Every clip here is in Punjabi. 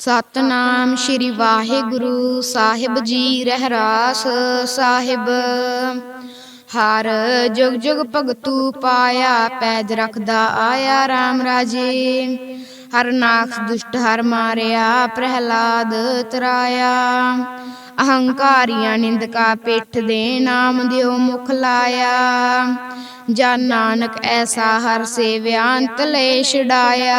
ਸਤਨਾਮ ਸ਼੍ਰੀ ਵਾਹਿਗੁਰੂ ਸਾਹਿਬ ਜੀ ਰਹਿਰਾਸ ਸਾਹਿਬ। ਹਰ ਜੁਗ ਜੁਗ ਭਗਤੂ ਪਾਇਆ, ਪੈਜ ਰਖਦਾ ਆਇਆ RAM ਰਾਜੇ। ਹਰ ਨਾਖ ਦੁਸ਼ਟ ਹਰ ਮਾਰਿਆ, ਪ੍ਰਹਿਲਾਦ ਤਰਾਇਆ। ਅਹੰਕਾਰੀਆਂ ਨਿੰਦਕਾ ਪਿੱਠ ਦੇ ਨਾਮ ਦਿਓ ਮੁਖ ਲਾਇਆ। ਜਨ ਨਾਨਕ ਐਸਾ ਹਰ ਸੇਵਿਆਂ ਅੰਤ ਛਡਾਇਆ।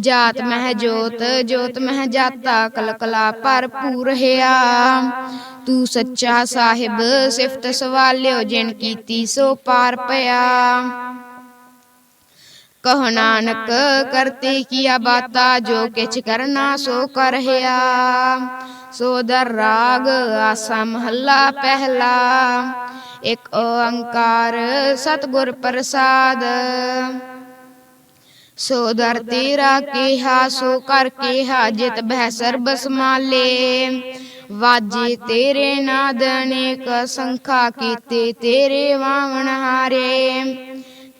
ਜਾਤ ਮਹਿ ਜੋਤ ਜੋਤ ਮਹਿ ਜਾਤਾ, ਕਲਕਲਾ ਭਰਪੂਰ ਹਿਆ। ਤੂੰ ਸੱਚਾ ਸਾਹਿਬ, ਸਿਫਤ ਸਵਾਲਿਓ, ਜਿਨ ਕੀਤੀ ਸੋ ਪਾਰ ਪਿਆ। ਕਹ ਨਾਨਕ, ਕਰਤੇ ਕੀਆ ਬਾਤਾ, ਜੋ ਕਿਛ ਕਰਨਾ ਸੋ ਕਰਹਿਆ ਸੋ ਦਰ ਰਾਗ, ਆਸਾ ਮਹੱਲਾ ਪਹਿਲਾ। ਇਕ ਓੰਕਾਰ, ਸਤਿਗੁਰ ਪ੍ਰਸਾਦ। ਸੋ ਦਰ ਤੇਰਾ ਕਿਹਾ, ਸੋ ਕਰ ਕਿਹਾ, ਜਿਤ ਬਹਿ ਸਰਬ ਸਮਾਲੇ ਵਾਜੇ ਤੇਰੇ ਨਾਦ ਅਨੇਕ ਸੰਖਾ ਕੀਤੇ ਤੇਰੇ ਵਾਵਣ ਹਾਰੇ।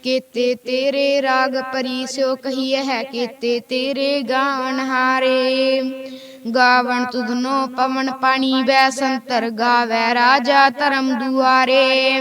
ਕੀਤੇ ਤੇਰੇ ਰਾਗ ਪਰੀ ਸਿਓ ਕਹੀਏ ਹੈ ਕੀਤੇ ਤੇਰੇ ਗਾਵਣ ਹਾਰੇ। ਗਾਵਣ ਤੁਧਨੋ ਪਵਨ ਪਾਣੀ ਵੈ ਸੰਤਰ ਗਾਵੈ ਰਾਜਾ ਧਰਮ ਦੁਆਰੇ।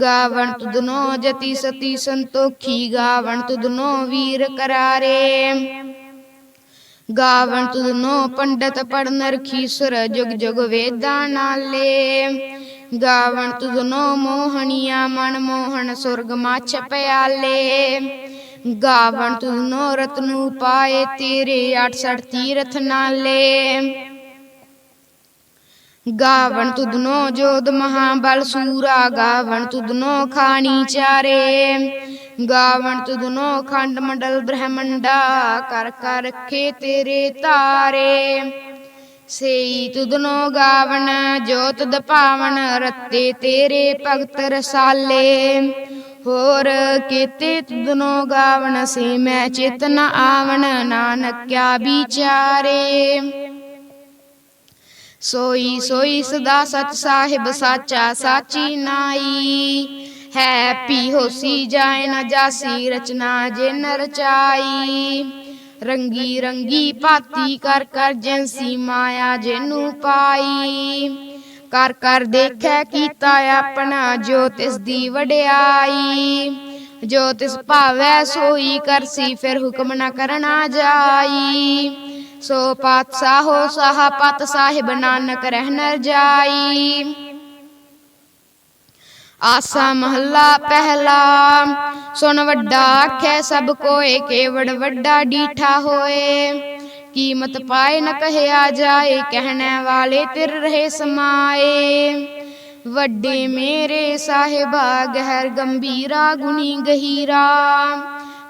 ਗਾਵਣ ਤੁਧਨੋ ਜਤੀ ਸਤੀ ਸੰਤੋਖੀ, ਗਾਵਣ ਤੁਧਨੋ ਵੀਰ ਕਰਾਰੇ। ਗਾਵਣ ਤੁਧਨੋ ਪੰਡਤ ਪੜਨ ਰਖੀ ਸੁਰ ਜੁਗ ਜੁਗ ਵੇਦਾਂ ਨਾਲੇ। ਗਾਵਣ ਤੁਧਨੋ ਮੋਹਣੀਆ, ਮਨ ਮੋਹਣ ਸੁਰਗ ਮਾਛ ਪਿਆਲੇ। ਗਾਵਣ ਤੁਧਨੋ ਰਤਨੂ ਪਾਏ ਤੇਰੇ 68 ਤੀਰਥ ਨਾਲੇ। ਗਾਵਣ ਤੁਧਨੋ ਜੋਧ ਮਹਾਬਲ ਸੂਰਾ, ਗਾਵਣ ਤੁਧਨੋ ਖਾਣੀ ਚਾਰੇ। ਗਾਵਣ ਤੁਧਨੋ ਖੰਡ ਮੰਡਲ ਬ੍ਰਹਮੰਡਾ, ਕਰ ਕਰ ਰਖੇ ਤੇਰੇ ਤਾਰੇ। ਸੇਈ ਤੁਧਨੋ ਗਾਵਣ, ਜੋਤ ਦਪਾਵਨ ਰੱਤੇ ਤੇਰੇ ਭਗਤ ਰਸਾਲੇ। ਹੋਰ ਕੀਤੇ ਤੁਧਨੋ ਗਾਵਣ, ਸੇ ਮੈਂ ਚੇਤਨ ਆਵਣ, ਨਾਨਕਿਆ ਵਿਚਾਰੇ। ਸੋਈ ਸੋਈ ਸਦਾ ਸਚ ਸਾਹਿਬ ਸਾਚਾ ਸਾਚੀ ਨਾਈ। ਹੈ ਪੀ ਹੋਸੀ ਜਾਏ ਨ ਜਾਸੀ ਰਚਨਾ ਜੇ ਰਚਾਈ। ਰੰਗੀ ਰੰਗੀ ਭਾਤੀ ਕਰ ਕਰ ਜੈਸੀ ਮਾਇਆ ਜਿਨੂੰ ਪਾਈ। ਕਰ ਕਰ ਦੇਖੈ ਕੀਤਾ ਆਪਣਾ ਜੋ ਤਿਸ ਦੀ ਵਡਿਆਈ। ਜੋ ਤਿਸ ਭਾਵੈ ਸੋਈ ਕਰਸੀ ਫਿਰ ਹੁਕਮ ਨਾ ਕਰਨਾ ਜਾਈ। ਸੋ ਪਾਤਸ਼ਾਹੋ ਸਾਹਾ ਪਤ ਸਾਹਿਬ ਨਾਨਕ ਰਹਿਨਰ ਜਾਈ। ਆਸਾ ਮਹੱਲਾ ਪਹਿਲਾ, ਸੁਣ ਵੱਡਾ ਆਖੈ ਸਭ ਕੋਏ, ਕੇਵੜ ਵੱਡਾ ਡੀਠਾ ਹੋਏ। ਕੀਮਤ ਪਾਏ ਨ ਕਹਿਆ ਜਾਏ, ਕਹਿਣ ਵਾਲੇ ਤਿਰ ਰਹੇ ਸਮਾਏ। ਵੱਡੇ ਮੇਰੇ ਸਾਹਿਬਾ, ਗਹਿਰ ਗੰਭੀਰਾ, ਗੁਣੀ ਗਹੀਰਾ।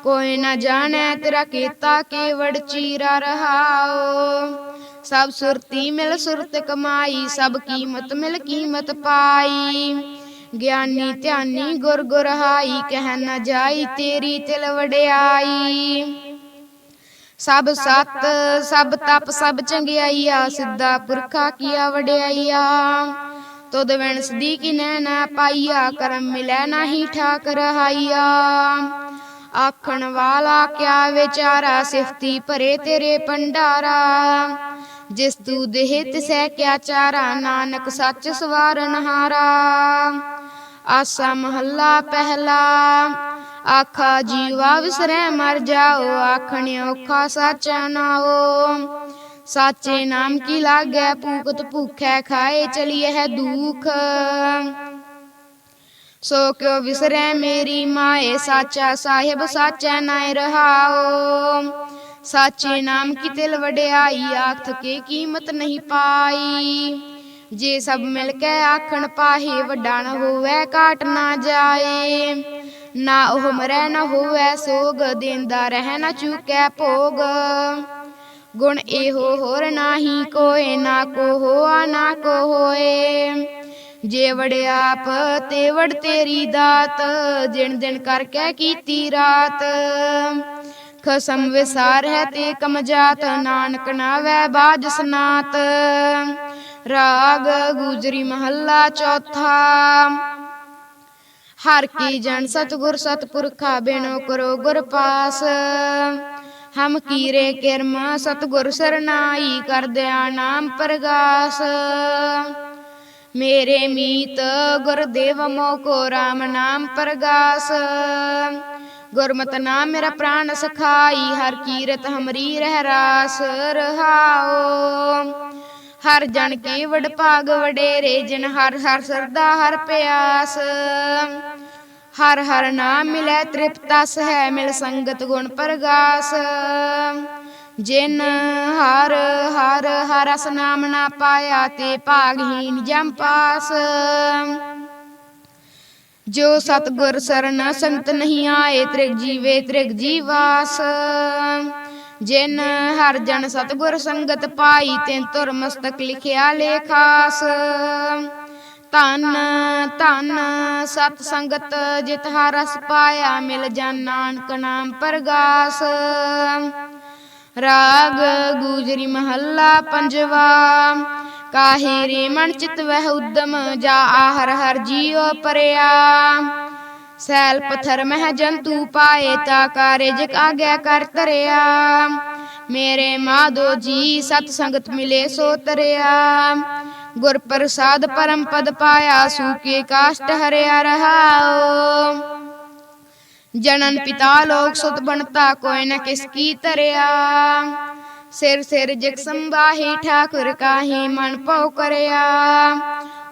ਕੋਈ ਨਾ ਜਾਣੈ ਤੇਰਾ ਕੀਤਾ ਕੇਵੜ ਚੀਰਾ ਰਹਾਓ। ਸਭ ਸੁਰਤੀ ਮਿਲ ਸੁਰਤ ਕਮਾਈ, ਸਭ ਕੀਮਤ ਮਿਲ ਕੀਮਤ ਪਾਈ। ਗਿਆਨੀ ਧਿਆਨੀ ਗੁਰ ਗੁਰਹਾਈ, ਕਹਿ ਨਾ ਜਾਈ ਤੇਰੀ ਤਿਲ ਵਡਿਆਈ। ਸਭ ਸਤ, ਸਭ ਤਪ, ਸਭ ਚੰਗਿਆਈਆ, ਸਿੱਧਾ ਪੁਰਖਾ ਕੀਆ ਵਡਿਆਈਆ। ਤੁਧ ਵੈਣ ਸਦੀ ਨੈਣਾ ਪਾਈਆ, ਕਰਮ ਮਿਲੈ ਨਾਹੀ ਠਾਕ ਰਹਾਈਆ। ਆਖਣ ਵਾਲਾ ਕਿਆ ਵਿਚਾਰਾ ਸਿਫਤੀ ਭਰੇ ਤੇਰੇ ਭੰਡਾਰਾ। ਜਿਸ ਤੂ ਦੇਹ ਤਿਸੈ ਕਿਆ ਚਾਰਾ, ਨਾਨਕ ਸੱਚ ਸਵਾਰਨ ਹਾਰਾ। ਆਸਾ ਮਹੱਲਾ ਪਹਿਲਾ, ਆਖਾ ਜੀਵਾ ਵਿਸਰੈ ਮਰ ਜਾਓ, ਆਖਣ ਔਖਾ ਸਾਚਾ ਨਾਓ ਸਾਚੇ ਨਾਮ ਕੀ ਲਾਗੈ ਭੂਖਤ ਭੁਖੈ ਖਾਏ ਚਲੀਏ ਹੈ ਦੁਖ। ਸੋ ਕਿਉ ਵਿਸਰੈ ਮੇਰੀ ਮਾਏ, ਸਾਚਾ ਸਾਹਿਬ ਸਾਚੈ ਨਾਇ ਰਹਾਓ। ਸਾਚੇ ਨਾਮ ਕੀ ਤਿਲ ਵਡਿਆਈ ਆਖ ਕੇ ਕੀਮਤ ਨਹੀਂ ਪਾਈ। ਜੇ ਸਭ ਮਿਲ ਕੇ ਆਖਣ ਪਾਹੇ ਵੱਡਾ ਨ ਹੋਵੇ ਕਾਟ ਨਾ ਜਾਏ। ਨਾ ਉਹ ਮਰੈ, ਨ ਹੋਵੇ ਸੋਗ, ਦੇਂਦਾ ਰਹਿ ਨ ਚੁਕੈ ਭੋਗ। ਗੁਣ ਇਹੋ ਹੋਰ ਨਾਹੀ ਕੋਏ, ਨਾ ਕੋ ਹੋਆ ਨਾ ਕੋ ਹੋਏ ਜੇ ਵੜਿਆਪ ਤੇ ਵੜ ਤੇਰੀ ਦਾਤ, ਜਿਣ ਦਿਨ ਕਰਕੇ ਕੀਤੀ ਰਾਤ। ਖਸਮ ਵਿਸਾਰ ਹੈ ਤੇ ਕਮ ਜਾਤ, ਨਾਨਕ ਨਾਵੈ ਬਾਜ ਸਨਾਤ। ਰਾਗ ਗੁਜਰੀ ਮਹੱਲਾ ਚੌਥਾ। ਹਰ ਕੀ ਜਨ ਸਤਗੁਰ ਸਤਪੁਰਖਾ ਬਿਨੋ ਕਰੋ ਗੁਰ ਪਾਸ। ਹਮ ਕੀਰੇ ਕਿਰਮ ਸਤਗੁਰ ਸਰਨਾਈ ਕਰਦਿਆ ਨਾਮ ਪ੍ਰਗਾਸ। ਮੇਰੇ ਮੀਤ ਗੁਰਦੇਵ ਮੋ ਕੋ ਰਾਮ ਨਾਮ ਪ੍ਰਗਾਸ। ਗੁਰਮਤਿ ਨਾਮ ਮੇਰਾ ਪ੍ਰਾਨ ਸਖਾਈ, ਹਰ ਕੀਰਤ ਹਮਰੀ ਰਹਿ ਰਾਸ ਰਹਾਓ ਹਰ ਜਨ ਕੀ ਵਡ ਭਾਗ ਵਡੇਰੇ, ਜਿਨ ਹਰ ਹਰ ਸਰਦਾ ਹਰ ਪਿਆਸ। ਹਰ ਹਰ ਨਾਮ ਮਿਲੈ ਤ੍ਰਿਪਤਾ ਸਹਿ, ਮਿਲ ਸੰਗਤ ਗੁਣ ਪ੍ਰਗਾਸ। ਜਿਨ ਹਰ ਹਰ ਹਰਸ ਰਸ ਨਾਮ ਨਾ ਪਾਇਆ ਤੇ ਭਾਗਹੀਨ ਜਮ ਪਾਸ। ਜੋ ਸਤਗੁਰ ਸਰਨਾ ਸੰਤ ਨਹੀਂ ਆਏ, ਤ੍ਰਿਗ ਜੀਵੇ ਤ੍ਰਿਗ ਜੀਵਾਸ ਜਿਨ ਹਰ ਜਨ ਸਤਗੁਰ ਸੰਗਤ ਪਾਈ, ਤਿਨ ਤੁਰ ਮਸਤਕ ਲਿਖਿਆ ਲੇਖਾਸ ਧੰਨ ਧੰਨ ਸਤ ਸੰਗਤ ਜਿਤ ਹਰਸ ਪਾਇਆ, ਮਿਲ ਜਨ ਨਾਨਕ ਨਾਮ ਪ੍ਰਗਾਸ। ਰਾਗ ਗੂਜਰੀ ਮਹੱਲਾ ਪੰਜਵਾ ਕਾਹੇ ਰੇ ਮਨ ਚਿਤ ਵਹਿ ਉਦਮ ਜਾ ਆਹਰ ਹਰ ਜੀਉ ਪਰਿਆ ਸੈਲ ਪਥਰ ਮਹਿ ਜੰਤੂ ਪਾਏ ਤਾ ਕਾਰਜ ਆਗਿਆ ਕਰ ਤਰਿਆ ਮੇਰੇ ਮਾਧੋ ਜੀ ਸਤ ਸੰਗਤ ਮਿਲੇ ਸੋ ਤਰਿਆ ਗੁਰ ਪ੍ਰਸਾਦ ਪਰਮ ਪਦ ਪਾਇਆ ਸੂਕੇ ਕਾਸ਼ਟ ਹਰਿਆ ਰਹਾਓ ਜਨਨ ਪਿਤਾ ਲੋਕ ਸੁਤ ਬਣਤਾ, ਕੋਈ ਨ ਕਿਸ ਕੀ ਤਰਿਆ। ਸਿਰ ਸਿਰ ਜਗ ਸੰਭਾਹੀ, ਠਾਕੁਰ ਕਾਹੀ ਮਨ ਪਉ ਕਰਿਆ।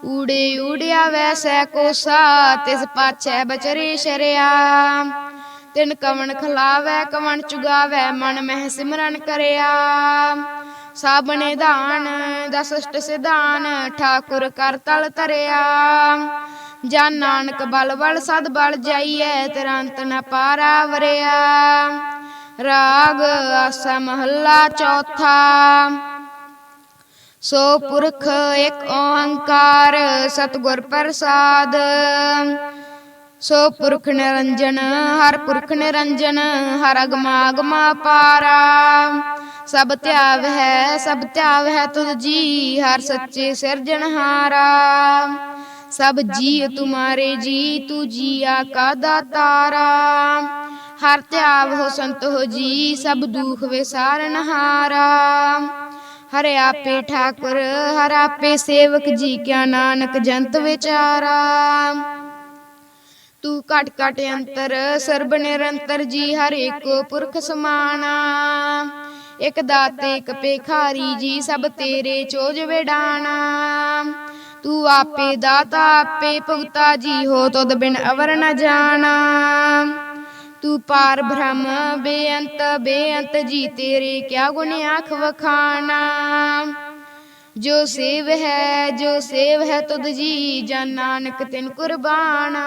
ਊੜੇ ਊੜਿਆ ਵੈਸੈ ਕੋਸਾ, ਤਿਸ ਪਾਛੈ ਬਚਰੇ ਸ਼ਰਿਆ। ਤਿਨ ਕਵਣ ਖਲਾਵੈ, ਕਵਣ ਚੁਗਾਵੈ, ਮਨ ਮਹਿ ਸਿਮਰਨ ਕਰਿਆ। ਸਾਬਣੇ ਦਾਨ ਦਸਸ਼ਟ ਸਿਧਾਨ, ਠਾਕੁਰ ਕਰ ਤਲ ਤਰਿਆ। ਜਾਂ ਨਾਨਕ ਬਲ ਬਲ ਸਦ ਬਲ ਜਾਈਐ, ਤੁਰੰਤ ਨ ਪਾਰਾ ਵਰਿਆ। ਰਾਗ ਆਸਾ ਮਹੱਲਾ ਚੌਥਾ। ਸੋ ਪੁਰਖ ਇੱਕ ਓੰਕਾਰ ਸਤਿਗੁਰ ਪ੍ਰਸਾਦ। ਸੋ ਪੁਰਖ ਨਿਰੰਜਨ, ਹਰ ਪੁਰਖ ਨਿਰੰਜਨ, ਹਰ ਅਗਮਾਗਮਾ ਪਾਰਾ। ਸਭ ਧਿਆਵ ਹੈ, ਸਭ ਧਿਆਵ ਹੈ ਤੁਧ ਜੀ, ਹਰ ਸੱਚੇ ਸਿਰਜਣਹਾਰਾ। ਸਭ ਜੀ ਤੁਮਾਰੇ ਜੀ, ਤੂ ਜੀਆ ਕਾ ਦਾਤਾਰਾ ਹਰ ਧਿਆਵ ਹੋ ਸੰਤ ਹੋ ਜੀ, ਸਭ ਦੁਖ ਵਿਸਾਰਨਹਾਰਾ ਹਰਿ। ਆਪੇ ਠਾਕੁਰ, ਹਰ ਆਪੇ ਸੇਵਕ ਜੀ ਕਿਆ ਨਾਨਕ ਜੰਤ ਵਿਚਾਰਾ। ਤੂੰ ਘਟ ਘਟ ਅੰਤਰ, ਸਰਬ ਨਿਰੰਤਰ ਜੀ, ਹਰ ਏਕੋ ਪੁਰਖ ਸਮਾਨਾ ਇਕ ਦਾਤੇ, ਇਕ ਪੇਖਾਰੀ ਜੀ, ਸਭ ਤੇਰੇ ਚੋਜ ਵਿਡਾਣਾ। ਤੂੰ ਆਪੇ ਦਾਤਾ, ਆਪੇ ਭੁਗਤਾ, ਜੀ ਹੋ ਤੁਧ ਬਿਨ ਅਵਰ ਨ ਜਾਣਾ। ਤੂੰ ਪਾਰ ਬ੍ਰਹਮ, ਬੇਅੰਤ ਬੇਅੰਤ, ਜੀ ਤੇਰੇ ਕਿਆ ਗੁਣ ਆਖ ਵਖਾਣਾ। ਜੋ ਸੇਵ ਹੈ, ਜੋ ਸੇਵ ਹੈ ਤੁਧ ਜੀ, ਜਨ ਨਾਨਕ ਤਿਨ ਕੁਰਬਾਨਾ।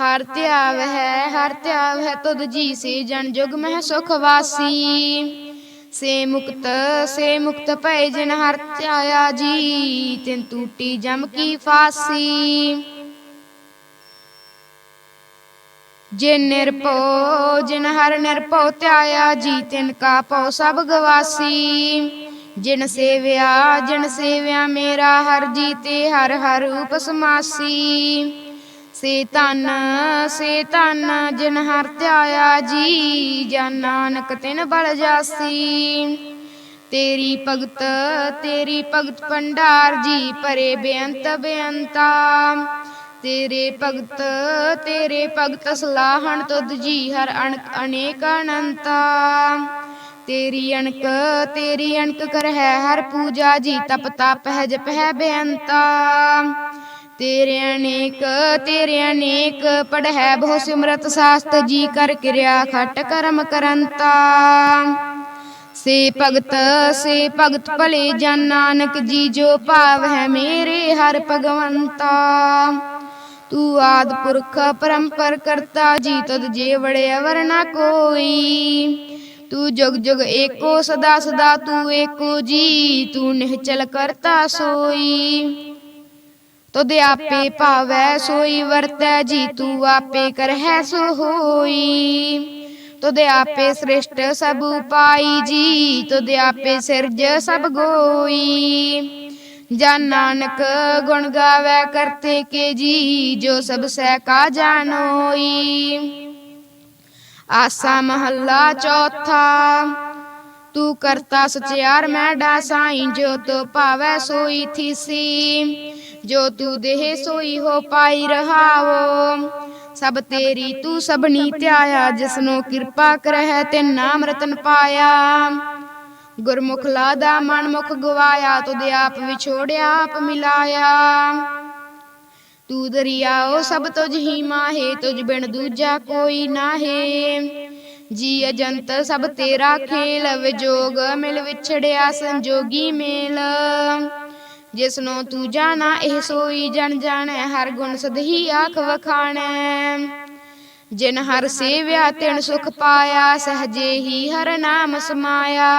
ਹਰ ਧਿਆਵ ਹੈ, ਹਰ ਧਿਆਵ ਹੈ ਤੁਧ ਜੀ, ਸੇ ਜਨ ਜੁਗ ਮਹਿ ਸੁਖ ਵਾਸੀ। ਸੇ ਮੁਕਤ ਸੇ ਮੁਕਤ ਭੈ ਜਿਨ ਹਰ ਧਿਆਇਆ ਜੀ, ਤਿਨ ਟੂਟੀ ਜਮ ਕੀ ਫਾਸੀ। ਜਿਨ ਨਿਰਭਉ, ਜਿਨ ਹਰ ਨਿਰਭਉ ਧਿਆਇਆ ਜੀ, ਤਿਨ ਕਾ ਭਉ ਸਭ ਗਵਾਸੀ। ਜਿਨ ਸੇਵਿਆ ਜਿਨ ਸੇਵਿਆ ਮੇਰਾ ਹਰ ਜੀ ਤੇ ਹਰ ਹਰ ਉਪਸਮਾਸੀ। ਸੇ ਧਨ ਸੇ ਧਨ ਜਿਨ ਹਰ ਧਿਆਇਆ ਜੀ, ਜਨ ਨਾਨਕ ਤਿਨ ਬਲ ਜਾਸੀ। ਤੇਰੀ ਭਗਤ ਤੇਰੀ ਭਗਤ ਭੰਡਾਰ ਜੀ, ਪਰੇ ਬੇਅੰਤ ਬੇਅੰਤਾ। ਤੇਰੇ ਭਗਤ ਤੇਰੇ ਭਗਤ ਸਲਾਹਣ ਤੁਧ ਜੀ, ਹਰ ਅਣਕ ਅਨੇਕ ਅਨੰਤਾ। ਤੇਰੀ ਅਣਕ ਤੇਰੀ ਅਣਕ ਕਰ ਹੈ ਹਰ ਪੂਜਾ ਜੀ, ਤਪ ਤਪ ਹੈ, ਜਪ ਹੈ ਬੇਅੰਤਾ। ਤੇਰੇ ਅਨੇਕ ਤੇਰੇ ਅਨੇਕ ਪੜ੍ਹੈ ਬਹੁ ਸਿਮਰਤ ਸਾਸਤ, ਜੀ ਕਰ ਕਿਰਿਆ ਖਟ ਕਰਮ ਕਰੰਤਾ। ਸੇ ਭਗਤ ਸੇ ਭਗਤ ਭਲੇ ਜਨ ਨਾਨਕ, ਜੀ ਜੋ ਭਾਵ ਹੈ ਮੇਰੇ ਹਰ ਭਗਵੰਤਾ। ਤੂੰ ਆਦ ਪੁਰਖ ਪਰੰਪਰ ਕਰਤਾ, ਜੀ ਤਦ ਜੇ ਵੜੇ ਅਵਰ ਨਾ ਕੋਈ। ਤੂੰ ਜੁਗ ਜੁਗ ਏਕੋ, ਸਦਾ ਸਦਾ ਤੂੰ ਏਕੋ ਜੀ, ਤੂੰ ਨਿਹਚਲ ਕਰਤਾ ਸੋਈ। ਤੁਧ ਆਪੇ ਭਾਵੈ, ਸੋਈ ਵਰਤੈ, ਜੀ ਤੂੰ ਆਪੇ ਕਰਹਿ ਸੋ ਹੋਈ ਤੁਧ ਆਪੇ ਸ੍ਰਿਸ਼ਟ ਸਭ ਉਪਾਈ, ਜੀ ਤੁਧ ਆਪੇ ਸਿਰਜ ਸਭ ਗੋਈ। ਜਨ ਨਾਨਕ ਗੁਣ ਗਾਵੇ, ਕਰਤੇ ਕੇ ਜੀ, ਜੋ ਸਭ ਸਹਿ ਕਾ ਜਾਣੋਈ। ਆਸਾ ਮਹੱਲਾ ਚੌਥਾ, ਤੂੰ ਕਰਤਾ ਸਚਿਆਰ, ਮੈਂ ਡਾਸਾਈ, ਜੋ ਤੋ ਭਾਵੈ, ਸੋਈ ਥੀਸੀ। ਜੋ ਤੂੰ ਦੇਹ ਸੋਈ ਹੋ ਪਾਈ ਰਹਾਵੋ। ਸਭ ਤੇਰੀ ਤੂੰ ਸਭਨੀ ਧਿਆਇਆ, ਜਿਸਨੂੰ ਕਿਰਪਾ ਕਰਹਿ ਤੇ ਨਾਮ ਰਤਨ ਪਾਇਆ। ਗੁਰਮੁਖ ਲਾਦਾ ਮਨ ਗਵਾਇਆ, ਤੁਧ ਆਪ ਵਿਛੋੜਿਆ, ਆਪ ਮਿਲਾਇਆ। ਤੂੰ ਦਰਿਆਓ ਸਭ ਤੁਝ ਹੀ ਮਾਹੇ, ਤੁਝ ਬਿਨ ਦੂਜਾ ਕੋਈ ਨਾਹੇ। ਜੀ ਅਜੰਤ, ਸਭ ਤੇਰਾ ਖੇਲ, ਵਿਜੋਗ ਮਿਲ ਵਿਛੜਿਆ ਸੰਜੋਗੀ ਮੇਲ। ਜਿਸ ਨੂੰ ਤੂੰ ਜਾਣਾ, ਇਹ ਸੋਈ ਜਨ ਜਾਣੈ, ਹਰ ਗੁਣ ਸਦਹੀ ਆਖ ਵਖਾਣੈ। ਜਿਨ ਹਰ ਸੇਵਿਆ, ਤਿਨ ਸੁਖ ਪਾਇਆ, ਸਹਜੇ ਹੀ ਹਰ ਨਾਮ ਸਮਾਇਆ।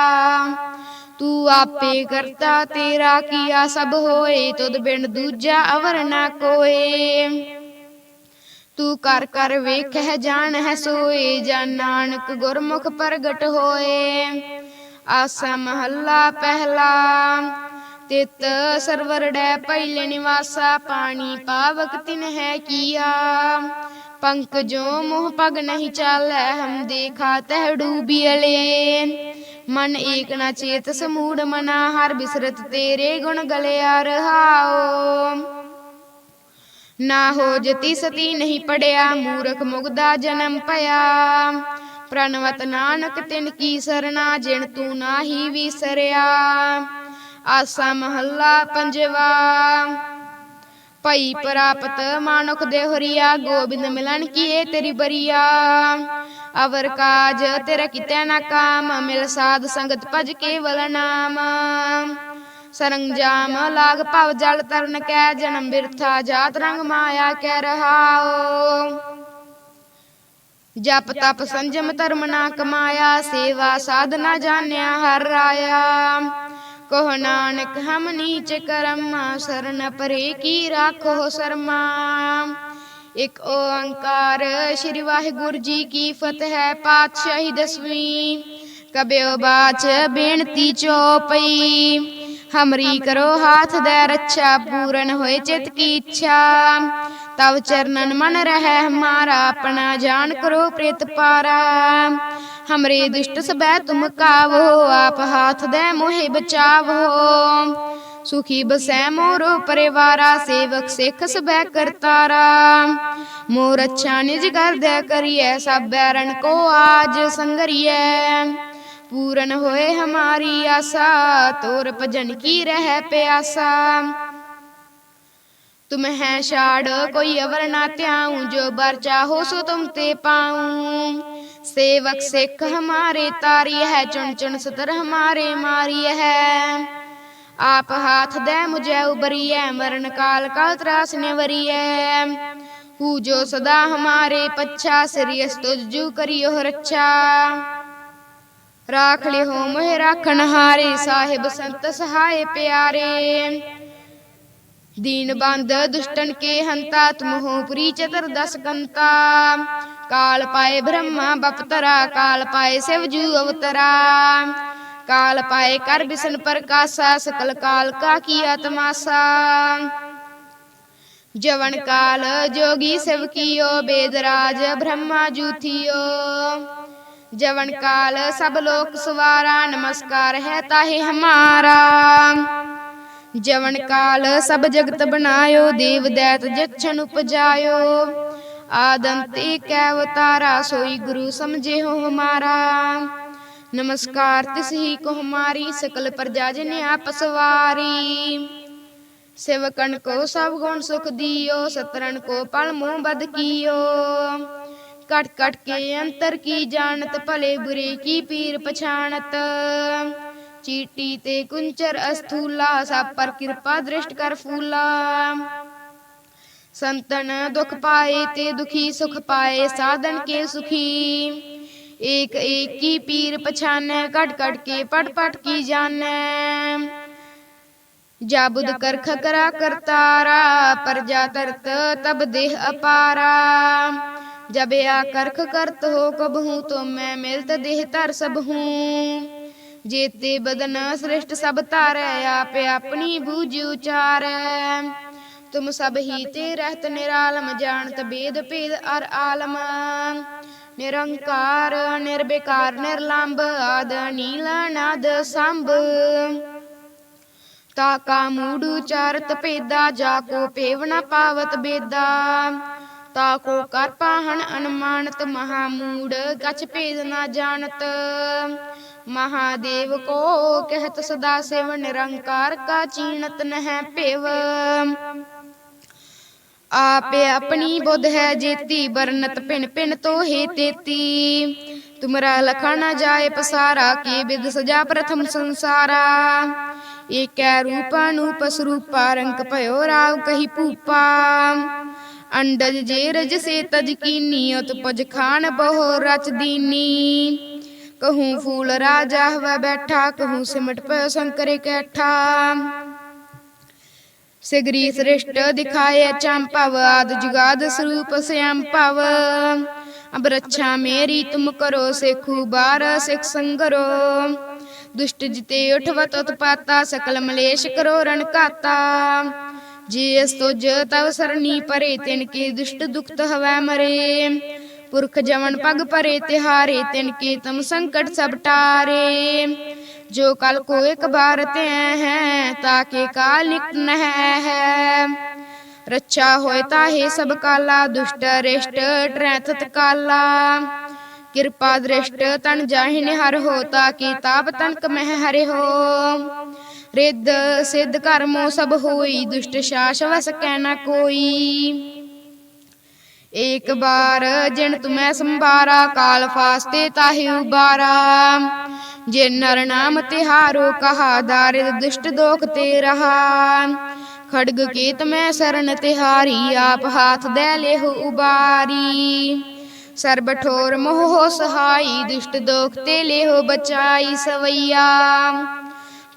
ਤੂੰ ਆਪੇ ਕਰਤਾ, ਤੇਰਾ ਕੀਆ ਸਭ ਹੋਏ, ਤੁਧ ਬਿਨ ਦੂਜਾ ਅਵਰ ਨਾ ਕੋਏ। ਤੂੰ ਕਰ ਕਰ ਵੇਖਹਿ, ਜਾਣਹਿ ਸੋਏ, ਜਨ ਨਾਨਕ ਗੁਰਮੁਖ ਪ੍ਰਗਟ ਹੋਏ। ਆਸਾ ਮਹੱਲਾ ਪਹਿਲਾ ਤਿਤ ਸਰਵਰੜੈ ਪਹਿਲੇ ਨਿਵਾਸਾ, ਪਾਣੀ ਪਾਵਕ ਤਿਨ ਹੈ ਕੀਆ। ਪੰਕ ਜੋ ਮੋਹ ਪਗ ਨਹੀਂ ਚਾਲੈ, ਹਮ ਦੇਖਾ ਤਹ ਡੂਬੀਲੇ ਮਨ ਏਕ ਨਾ ਚੇਤ ਸਮੂੜ ਮਨਾ, ਹਰ ਬਿਸਰਤ ਤੇਰੇ ਗੁਣ ਗਲਿਆ ਰਹਾਓ ਨਾ ਹੋ ਜਤੀ ਸਤੀ ਨਹੀਂ ਪੜਿਆ, ਮੂਰਖ ਮੁਗਦਾ ਜਨਮ ਭਇਆ। ਪ੍ਰਣਵਤ ਨਾਨਕ ਤਿਨ ਕੀ ਸਰਣਾ ਜਿਣ ਤੂੰ ਨਾਹੀ ਵਿਸਰਿਆ। ਆਸਾ ਮਹੱਲਾ ਪੰਜਵਾ। ਭਈ ਪ੍ਰਾਪਤ ਮਾਨੁਖ ਦੇ ਹਰੀਆ, ਗੋਬਿੰਦ ਮਿਲਣ ਕੀਏ ਤੇਰੀ ਬਰੀਆ। ਅਵਰ ਕਾਜ ਤੇਰਾ ਕਿਤੇ ਨਾ ਕਾਮ, ਮਿਲ ਸਾਧ ਸੰਗਤ ਭਜ ਕੇਵਲ ਨਾਮ। ਸਰੰਜਾਮ ਲਾਗ ਭਵ ਜਲ ਤਰਨ ਕੈ, ਜਨਮ ਬਿਰਥਾ ਜਾਤ ਰੰਗ ਮਾਇਆ ਕੈ ਰਹਾਓ ਜਪ ਤਪ ਸੰਜਮ ਧਰਮ ਨਾ ਕਮਾਇਆ, ਸੇਵਾ ਸਾਧਨਾ ਜਾਣਿਆ ਹਰ ਰਾਇਆ ਕੋ ਨਾਨਕ, ਹਮ ਨੀਚ ਕਰਮਾ, ਸਰਨ ਪਰੇ ਕੀ ਰਾਖੋ ਸਰਮਾ। ਇਕ ਓੰਕਾਰ ਸ੍ਰੀ ਵਾਹਿਗੁਰੂ ਜੀ ਕੀ ਫਤਿਹ ਪਾਤਸ਼ਾਹੀ ਦਸਵੀਂ। ਕਬਿਓ ਬਾਚ ਬੇਨਤੀ ਚੋਪਈ, ਹਮਰੀ ਕਰੋ ਹਾਥ ਦੇ ਰੱਛਾ, ਪੂਰਨ ਹੋਏ ਚਿਤ ਕੀ ਇੱਛਾ। ਤਵ ਚਰਨਨ ਮਨ ਰਹਿ ਹਮਾਰਾ ਆਪਣਾ ਜਾਨ ਕਰੋ ਪ੍ਰਿਤ ਪਾਰਾ। ਹਮਰੇ ਦੁਸ਼ਟ ਸਬੈ ਤੁਮ ਕਾਵੋ, ਆਪ ਹਾਥ ਦੇ ਮੋਹਿ ਬਚਾਵੋ। ਸੁਖੀ ਬਸੈ ਮੋਰੋ ਪਰਿਵਾਰਾ, ਸੇਵਕ ਸਿੱਖ ਸਬੈ ਕਰਤਾਰਾ। ਮੋਰ ਅੱਛਾ ਨਿਜ ਕਰਦੈ ਕਰੀਐ, ਸਭ ਰਣ ਕੋ ਆਜ ਸੰਗਰੀਐ। ਪੂਰਨ ਹੋਏ ਹਮਾਰੀ ਆਸਾ, ਤੋਰ ਭਜਨ ਕੀ ਰਹਿ ਪਿਆਸਾ। तुम है शाड़ कोई अवर ना त्याऊं जो बर चाहो सो तुम ते पाऊं सेवक सिख हमारे तारी है चुन चुन सतर हमारे मारी है आप हाथ दे मुझे उबरी है मरण काल का त्रास निवरी है हु जो सदा हमारे पच्छा सिरियस तुझजू करियो रक्षा राख ले हो मोहे राखन हारे साहिब संत सहाय प्यारे दीन बंद दुष्टन के हंता तुम हो पुरी चतर दस कंता काल पाए ब्रह्मा बपतरा काल पाए शिवजू अवतरा काल पाए कर बिसन प्रकाशा सकल काल का किया तमाशा जवन काल जोगी शिव कियो बेदराज ब्रह्मा जूथियो जवन काल सब लोक सवारा नमस्कार है ताहे हमारा ਜਵਨ ਕਾਲ ਸਭ ਜਗਤ ਬਨਾਇਓ ਦੇਵ ਦੈਤ ਜਛਨ ਉਪਜਾਇਓ। ਆਦਮ ਤੇ ਕੈ ਅਵਤਾਰਾ ਸੋਈ ਗੁਰੂ ਸਮਝੇ ਹੋ ਹਮਾਰਾ। ਨਮਸਕਾਰ ਤਿਸ ਹੀ ਕੋ ਹਮਾਰੀ ਸਕਲ ਪ੍ਰਜਾ ਜਨ ਆਪਸ ਵਾਰੀ ਸੇਵਕਣ ਕੋ ਸਭ ਗੁਣ ਸੁਖ ਦਿਓ ਸਤਰਣ ਕੋ ਪਲ ਮੋਹ ਬਦ ਕੀਓ। ਕਟ ਕਟ ਕੇ ਅੰਤਰ ਕੀ ਜਾਣਤ ਭਲੇ ਬੁਰੇ ਕੀ ਪੀਰ ਪਛਾਣਤ। चीटी ते कुंचर अस्थूला सब पर कृपा दृष्ट कर फूला। संतन दुख पाए ते दुखी, सुख पाए साधन के सुखी। एक एक की पीर पछाने, कट कट के पट पट की जाने। जाबुद कर खकरा करतारा प्रजा तरत तब देह अपारा। जब या करख करत हो कब हूँ तो मैं मिलत देह तर सब हूँ ਜੇਤੇ ਬਦਨ ਸ੍ਰਿਸ਼ਟ ਸਭ ਧਾਰੈ, ਆਪ ਆਪਣੀ ਬੂਝ ਉਚਾਰੈ। ਤੁਮ ਸਭ ਹੀ ਤੇ ਰਹਿਤ ਨਿਰਾਲਮ, ਜਾਣਤ ਬੇਦ ਭੇਦ ਅਰ ਆਲਮ। ਨਿਰੰਕਾਰ ਨਿਰਬਿਕਾਰ ਨਿਰਲੰਭ, ਆਦ, ਨੀਲ ਨਦ ਸੰਭ। ਤਾ ਕਾ ਮੂੜ ਉਚਾਰਤ ਭੇਦਾ, ਜਾ ਕੋ ਪੇਵਣਾ ਪਾਵਤ ਬੇਦਾ। ਤਾ ਕੋ ਕਰ ਪਾਹਣ ਅਨਮਾਨਤ, ਮਹਾ ਮੂੜ, ਗਛ ਭੇਦ ਨਾ ਜਾਣਤ। ਮਹਾਦੇਵ ਕੋ ਕਹਿਤ ਸਦਾ ਸਿਵ ਨਿਰੰਕਾਰ ਕਾ ਚੀਨਤ ਨਹਿ ਭੇਵ ਆਪੇ ਆਪਣੀ ਬੁੱਧ ਹੈ ਜੇਤੀ ਬਰਨਤ ਪਿਨ ਪਿਨ ਤੋਹੇ ਤੇਤੀ। ਤੁਮਰਾ ਲਖਾ ਨਾ ਜਾਏ ਪਸਾਰਾ, ਕੀ ਬਿਦ ਸਜਾ ਪ੍ਰਥਮ ਸੰਸਾਰਾ। ਏਕੈ ਰੂਪ ਅਨੂਪ ਸਰੂਪਾ, ਰੰਗ ਭਇਓ ਰਾਵ ਕਹੀ ਭੂਪਾ। ਅੰਡਜ ਜੇ ਰਜ ਸੇ ਤਜ ਕੀਨੀ ਉਤ ਪਜ ਖਾਨ ਬਹੁ ਰਚ ਦੀਨੀ। ਕਹੂੰ ਫੂਲ ਰਾਜਾ ਹਵਾ ਬੈਠਾ ਕਹੂੰ ਸਿਮਟ ਪਇਓ ਸੰਕਰੇ ਕੈਠਾ ਸਿਗਰੀ ਸ੍ਰਿਸ਼ਟ ਦਿਖਾਏ ਚੰਪਵ ਆਦ ਜੁਗਾਦ ਸਰੂਪ ਸਿਆਮ ਭਵ ਅਬ ਰੱਛਾ ਮੇਰੀ ਤੁਮ ਕਰੋ ਸੇਖੂ ਬਾਰ ਸਿਖ ਸੰਗਰੋ ਦੁਸ਼ਟ ਜਿਤੇ ਉਠਵਤ ਉਤਪਾਤਾ ਸਕਲ ਮਲੇਸ਼ ਕਰੋ ਰਣ ਕਾਤਾ ਜੇ ਅਸ ਤੁਜ ਤਵ ਸਰਣੀ ਪਰੇ ਤਿਨ ਕੇ ਦੁਸ਼ਟ ਦੁਖਤ ਹਵੈ ਮਰੇ ਪੁਰਖ ਜਵਨ ਪਗ ਪਰੇ ਤਿਹਾਰੇ ਤਿਨ ਕੇ ਤਮ ਸੰਕਟ ਸਭ ਟਾਰੇ ਜੋ ਕਲ ਕੋ ਇੱਕ ਬਾਰ ਤੇ ਹੈ ਤਾਕੇ ਕਾਲ ਨਿਕਟ ਨਹਿ ਹੈ ਰੱਛਾ ਹੋਏ ਤਾਹੇ ਸਭ ਕਾਲਾ ਦੁਸ਼ਟ ਰਿਸ਼ਟ ਟਰੈ ਤਤ ਕਾਲਾ ਕਿਰਪਾ ਦ੍ਰਿਸ਼ਟ ਤਨ ਜਾਹਿਨ ਹਰ ਹੋ ਤਾਕੀ ਤਾਪ ਤਨਕ ਮਹਿ ਹਰਿ ਹੋ ਰਿੱਧ ਸਿੱਧ ਕਰਮੋ ਸਭ ਹੋਈ ਏਕ ਬਾਰ ਜਿਨ ਤੁਮੈ ਸੰਭਾਰਾ, ਕਾਲ ਫਾਸਤੇ ਤਾਹਿ ਉਬਾਰਾ। ਜੇ ਨਰ ਨਾਮ ਤਿਹਾਰੋ, ਕਹਾ ਦਾਰਿਦ ਦੁਸ਼ਟ ਦੋਖ ਤੇ ਰਹਾ ਖੜਗ ਕੀਤ ਮੈਂ ਸਰਨ ਤਿਹਾਰੀ, ਆਪ ਹਾਥ ਦੇ ਲੇਹੁ ਉਬਾਰੀ। ਸਰਬ ਠੋਰ ਮੋਹ ਹੋ ਸਹਾਈ, ਦੁਸ਼ਟ ਦੋਖ ਤੇ ਲੇਹੁ ਬਚਾਈ ਸਵਈਆ।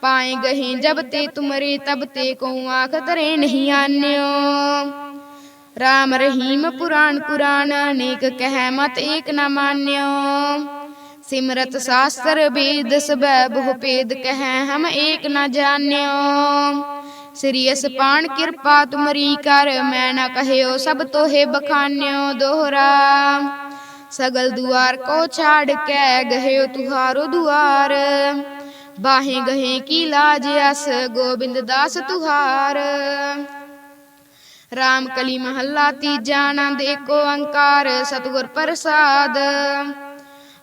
ਪਾਏ ਗਹੇ ਜਬ ਤੇ ਤੁਮਰੇ, ਤਬ ਤੇ ਕੋ ਆਖ ਤਰੇ ਨਹੀਂ ਆਨਿਓ। ਰਾਮ ਰਹੀਮ ਪੁਰਾਨ ਕੁਰਾਨ ਅਨੇਕ ਕਹਿ ਮਤ ਏਕ ਨਾ ਮਾਨਿਓ। ਸਿਮਰਤ ਸਾਸਤਰ ਬੇਦ ਸਬੈ ਬਹੁ ਭੇਦ ਕਹਿ ਹਮ ਏਕ ਨਾ ਜਾਣਿਓ। ਸ੍ਰੀ ਅਸਪਾਨ ਕਿਰਪਾ ਤੁਮਰੀ ਕਰ, ਮੈਂ ਨਾ ਕਹਿਓ ਸਭ ਤੋਹੇ ਬਖਾਨਿਓ ਦੋਹਰਾ। ਸਗਲ ਦੁਆਰ ਕੋ ਛਾੜ ਕੇ ਗਹਿਓ ਤੁਹਾਰੋ ਦੁਆਰ। ਬਾਹੇ ਗਹੇ ਕੀ ਲਾਜ ਅਸ, ਗੋਬਿੰਦ ਦਾਸ ਤੁਹਾਰ। ਰਾਮ ਕਲੀ ਮਹੱਲਾ ਤੀਜਾ ਆਨੰਦ ਏਕੋ ਓੰਕਾਰ, ਸਤਿਗੁਰ ਪ੍ਰਸਾਦ।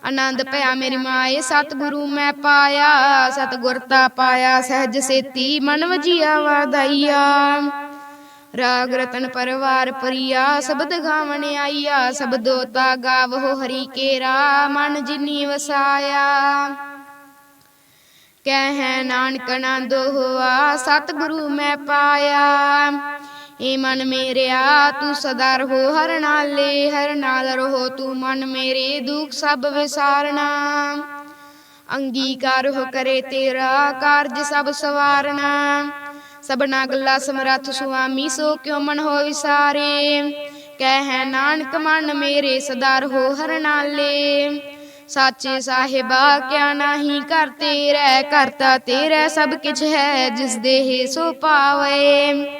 ਆਨੰਦ ਭਇਆ ਮੇਰੀ ਮਾਏ, ਸਤਿਗੁਰੂ ਮੈਂ ਪਾਇਆ। ਸਤਿਗੁਰ ਤਾ ਪਾਇਆ, ਸਹਿਜ ਸੇਤੀ ਮਨ ਵਜੀਆ ਵਾਦਾਈਆ ਰਾਗ ਰਤਨ ਪਰਵਾਰ ਪ੍ਰਿਆ, ਸ਼ਬਦ ਗਾਵਣ ਆਈਆ। ਸ਼ਬਦੋ ਤਾ ਗਾਵੋ ਹਰੀ ਕੇਰਾ, ਮਨ ਜਿਨੀ ਵਸਾਇਆ। ਕਹਿ ਨਾਨਕ ਆਨੰਦ ਹੋਆ, ਸਤਿਗੁਰੂ ਮੈਂ ਪਾਇਆ। ਏ ਮਨ ਮੇਰਿਆ, ਤੂੰ ਸਦਾ ਰਹੋ ਹਰ ਨਾਲੇ, ਹਰ ਨਾਲ ਰਹੋ ਤੂੰ ਮਨ ਮੇਰੇ, ਦੁੱਖ ਸਭ ਵਿਸਾਰਨਾ। ਅੰਗੀਕਾਰ ਹੋ ਕਰੇ ਤੇਰਾ, ਕਾਰਜ ਸਭ ਸਵਾਰਨਾ। ਸਭਨਾ ਗੱਲਾ ਸਮਰੱਥ ਸੁਆਮੀ, ਸੋ ਕਿਉ ਮਨ ਹੋ ਵਿਸਾਰੇ। ਕਹਿ ਹੈ ਨਾਨਕ, ਮਨ ਮੇਰੇ ਸਦਾ ਰਹੋ ਹਰ ਨਾਲੇ। ਸਾਚੇ ਸਾਹਿਬਾ, ਕਿਆ ਨਹੀਂ ਕਰ ਤੇਰੇ ਕਰਤਾ ਤੇਰਾ ਸਭ ਕਿਛ ਹੈ ਜਿਸ ਦੇਹ ਸੋ ਪਾਵੇ।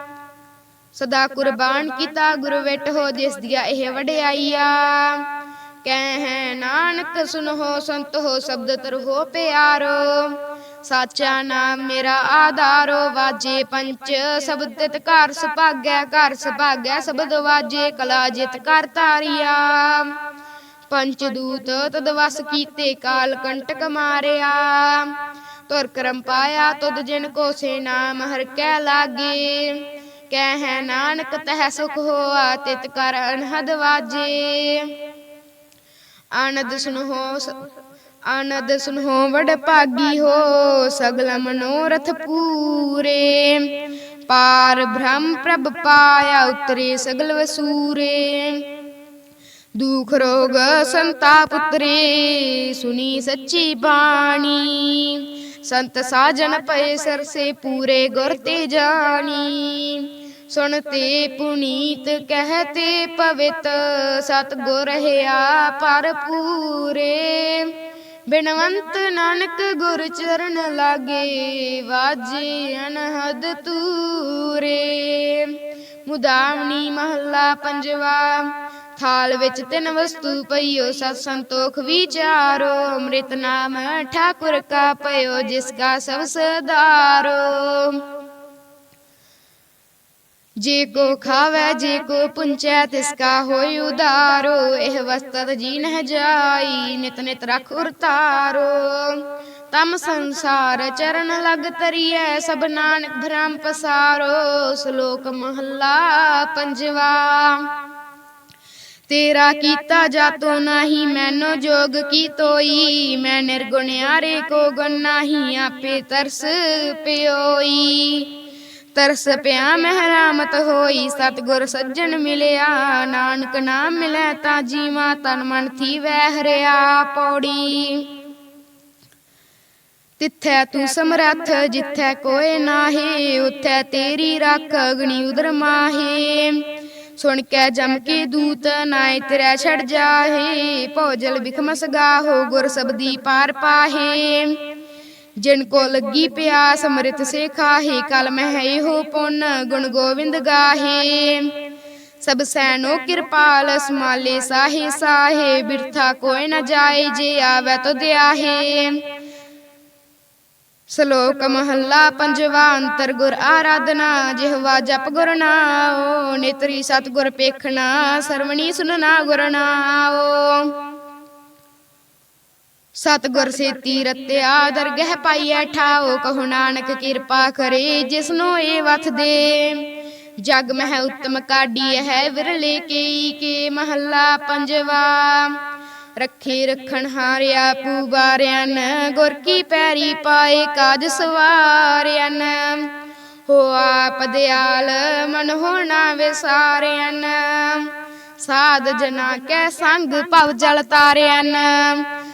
ਸਦਾ ਕੁਰਬਾਨ ਕੀਤਾ ਗੁਰ ਵਿਟ ਹੋ ਜਿਸ ਦੀਆਂ ਇਹ ਵਡਿਆਈਆ। ਕਹਿ ਨਾਨਕ ਸੁਨੋ ਸੰਤ ਹੋ ਸ਼ਬਦ ਤਰੋ ਪਿਆਰੋ। ਸਾਚਾ ਨਾਮ ਮੇਰਾ ਆਧਾਰੋ, ਵਾਜੇ ਪੰਚ ਸਬਦਿਤ ਘਰ ਸੁਭਾਗੈ ਘਰ ਸੁਭਾਗੈ ਸ਼ਬਦ ਵਾਜੇ, ਕਲਾ ਜਿਤ ਕਰ ਤਾਰਿਆ ਪੰਚ ਦੂਤ ਤਦ ਵਸ ਕੀਤੇ ਕਾਲ ਕੰਟਕ ਮਾਰਿਆ। ਤੁਰ ਕਰਮ ਪਾਇਆ ਤੁਧ ਜਿਨ ਕੋ ਸੇ ਨਾਮ ਹਰ ਕੈ ਲਾਗੇ। ਕਹਿ ਨਾਨਕ, ਤਹਿ ਸੁਖ ਹੋਆ ਤਿਤ ਕਰ ਅਨਹਦ ਵਾਜੇ। ਆਨੰਦ ਸੁਨੋ ਆਨੰਦ ਸੁਨੋ ਵਡ ਭਾਗੀ ਹੋ, ਸਗਲ ਮਨੋਰਥ ਪੂਰੇ। ਪਾਰ ਬ੍ਰਹਮ ਪ੍ਰਭ ਪਾਇਆ ਉਤਰੇ ਸਗਲ ਵਸੂਰੇ। ਦੁਖ ਰੋਗ ਸੰਤਾਪ ਉਤਰੇ ਸੁਣੀ ਸੱਚੀ ਬਾਣੀ। ਸੰਤ ਸਾਜਨ ਪਏ ਸਰਸੇ ਪੂਰੇ ਗੁਰ ਤੇ ਜਾਣੀ। ਸੁਣਤੇ ਪੁਨੀਤ ਕਹਤੇ ਪਵਿੱਤ ਸਤ ਗੁਰ ਰਹਾ ਪਰ ਪੂਰੇ। ਬਿਨਵੰਤ ਨਾਨਕ ਗੁਰ ਚਰਨ ਲਾਗੇ, ਵਾਜੇ ਅਨਹਦ ਤੂਰੇ। ਮੁਦਾਵਣੀ ਮਹੱਲਾ ਪੰਜਵਾ, ਥਾਲ ਵਿੱਚ ਤਿੰਨ ਵਸਤੂ ਪਈਓ, ਸਤ ਸੰਤੋਖ ਵਿਚਾਰੋ। ਅੰਮ੍ਰਿਤ ਨਾਮ ਠਾਕੁਰ ਕਾ ਪਇਓ, ਜਿਸ ਕਾ ਸਭ ਸਦਾਰੋ। ਜੇ ਕੋ ਖਾਵੇ, ਜੇ ਕੋ ਪੁੰਚੈ, ਤਿਸ ਕਾ ਹੋਇ ਉਦਾਰੋ। ਇਹ ਵਸਤਤ ਜੀ ਨਹਿ ਜਾਈ, ਨਿਤ ਨਿਤ ਰਖ ਉਰਤਾਰੋ। ਤਮ ਸੰਸਾਰ ਚਰਨ ਲਗ ਤਰੀਐ, ਸਭ ਨਾਨਕ ਭ੍ਰਮ ਪਸਾਰੋ। ਸ਼ਲੋਕ ਮਹੱਲਾ ਪੰਜਵਾ, ਤੇਰਾ ਕੀਤਾ ਜਾਤੋ ਨਾਹੀ, ਮੈਨੋ ਜੋਗ ਕੀ ਤੋਈ। ਮੈਂ ਨਿਰਗੁਣਿਆਰੇ ਕੋ ਗੁਣ ਨਾਹੀ, ਆਪੇ ਤਰਸ ਪਿਓਈ। ਤਰਸ ਪਿਆ, ਮਹਿਰਾਮਤ ਹੋਈ, ਸਤਗੁਰ ਸੱਜਣ ਮਿਲਿਆ, ਨਾਨਕ ਨਾਮ ਮਿਲੈ ਤਾਂ ਜੀਵਾ ਤਨ ਮਨ ਥੀ ਵਹਿ ਪੌੜੀ। ਤਿੱਥੈ ਤੂੰ ਸਮਰੱਥ, ਜਿੱਥੈ ਕੋਏ ਨਾਹੀ, ਉਥੈ ਤੇਰੀ ਰੱਖ ਅਗਣੀ ਉਦਰ ਮਾਹੀ। ਸੁਣ ਕੇ ਜਮ ਕੇ ਦੂਤ, ਨਾਇ ਤੇਰਾ ਛੜ ਜਾਹੇ, ਭੋਜਲ ਵਿਖਮਸ ਗਾਹੋ ਗੁਰ ਸਬਦੀ ਪਾਰ ਪਾਹੇ। ਜਿਨ ਕੋ ਲੱਗੀ ਪਿਆਸ, ਅੰਮ੍ਰਿਤ ਸੇ ਖਾਹੇ ਕਲ ਮਹਿ ਹੋ ਪੁੰਨ, ਗੁਣ ਗੋਵਿੰਦ ਗਾਹੀ। ਸਭ ਸੈਨੋ ਕਿਰਪਾਲ, ਸਮਾਲੇ ਸਾਹੇ ਸਾਹੇ, ਬਿਰਥਾ ਕੋਈ ਨਾ ਜਾਏ, ਜੇ ਆਵੇ ਤੋ ਦਿਆਹੇ। ਸ਼ਲੋਕ ਮਹੱਲਾ ਪੰਜਵਾ, ਅੰਤਰ ਗੁਰ ਆਰਾਧਨਾ, ਜਿਹਵਾ ਜਪ ਗੁਰ ਨਾਉ, ਨੇਤਰੀ ਸਤਗੁਰ ਪੇਖਣਾ, ਸਰਵਣੀ ਸੁਨਣਾ ਗੁਰ ਨਾਉ। ਸਤਗੁਰ ਸੇਤੀ ਰਤਿਆ ਦਰਗਹਿ ਪਾਈਐ ਠਾਓ ਕਹੋ ਨਾਨਕ ਕਿਰਪਾ ਕਰੇ ਜਿਸਨੂੰ ਏ ਵਥ ਦੇ। ਜਗ ਮਹਿ ਉਤਮ ਕਾਢੀ ਹੈ ਵਿਰਲੇ ਕੇਈ ਕੇ ਮਹੱਲਾ ਪੰਜਵਾ। ਰੱਖੇ ਰੱਖਣ ਹਾਰਿਆ ਪੂਬਾਰਿਆਨ, ਗੁਰ ਕੀ ਪੈਰੀ ਪਾਏ ਕਾਜ ਸਵਾਰਿਆਨ। ਹੋ ਆਪ ਦਿਆਲ, ਮਨ ਹੋਣਾ ਵਿਸਾਰਿਆਨ। ਸਾਧ ਜਨਾ ਕੈ ਸੰਗ ਭਵ ਜਲ ਤਾਰਿਆਨ।